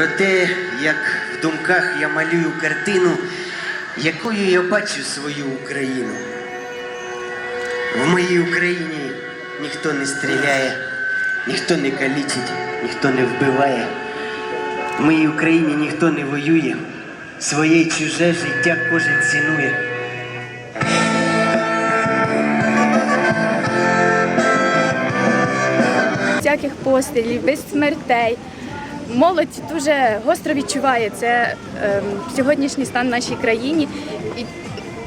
Про те, як в думках я малюю картину, якою я бачу свою Україну. В моїй Україні ніхто не стріляє, ніхто не калічить, ніхто не вбиває. В моїй Україні ніхто не воює, своє чуже життя кожен цінує. всяких пострілів, без смертей. Молодь дуже гостро відчуває це ем, сьогоднішній стан в нашій країні. І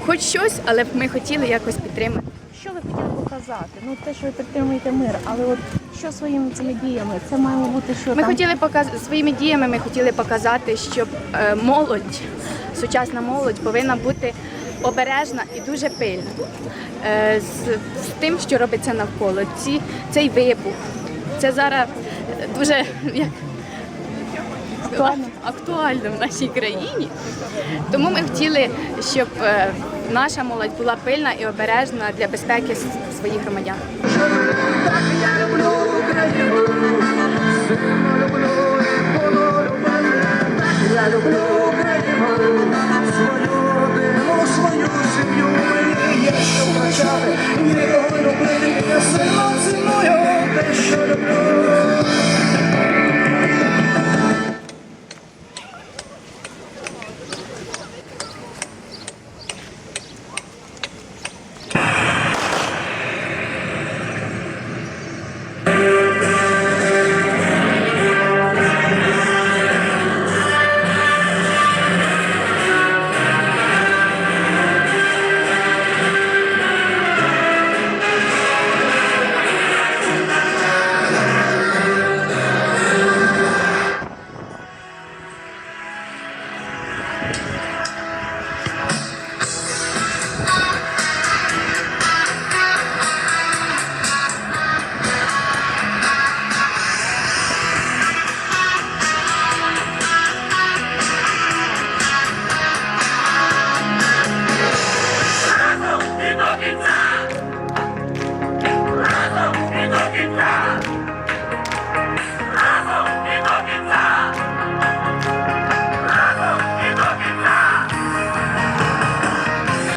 хоч щось, але б ми хотіли якось підтримати. Що ви хотіли показати? Ну те, що ви підтримуєте мир, але от що своїми цими діями? Це має бути що Ми там? хотіли показати своїми діями. Ми хотіли показати, що е, молодь, сучасна молодь повинна бути обережна і дуже пильна е, з, з тим, що робиться навколо. Ці, цей вибух. Це зараз дуже як Актуально. актуальним в нашій країні. Тому ми хотіли, щоб е, наша молодь була пильна і обережна для безпеки своїх громадян. Я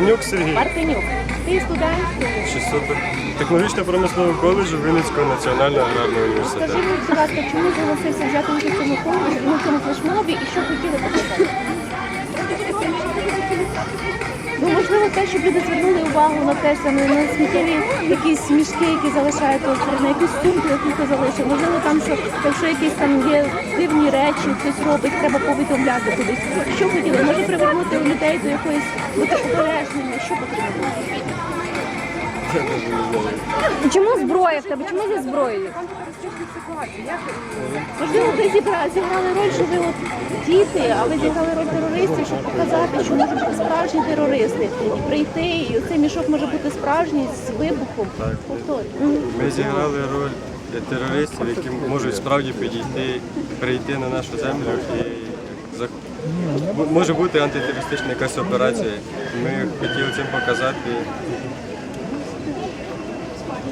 Нюк Сергій, Мартинюк, ти студент. 600 технологічно-промислового коледжу Вінницького національного аграрного університету. Скажи, мені, будь ласка, чому зголосився взяти участь в цьому конкурсі, ну, в цьому флешмобі і що хотіли показати? Ну, можливо, те, щоб люди звернули увагу на те саме, на сміттєві якісь мішки, які залишають тут, на якусь сумку, яку хто залишив. Можливо, там, що, якщо якісь там є дивні речі, хтось робить, треба повідомляти кудись. Що хотіли? Може привернути людей до якоїсь бути обережними, що потрібно? Чому зброя в тебе? Чому зі зброєю? Можливо, ви зіграли, зіграли роль, що ви от діти, а ви зіграли роль терористів, щоб показати, що можуть бути справжні терористи. І прийти, і цей мішок може бути справжній з вибухом. Повторюю. Ми зіграли роль терористів, які можуть справді підійти, прийти на нашу землю і зах... М- може бути антитерористична якась операція. Ми хотіли цим показати.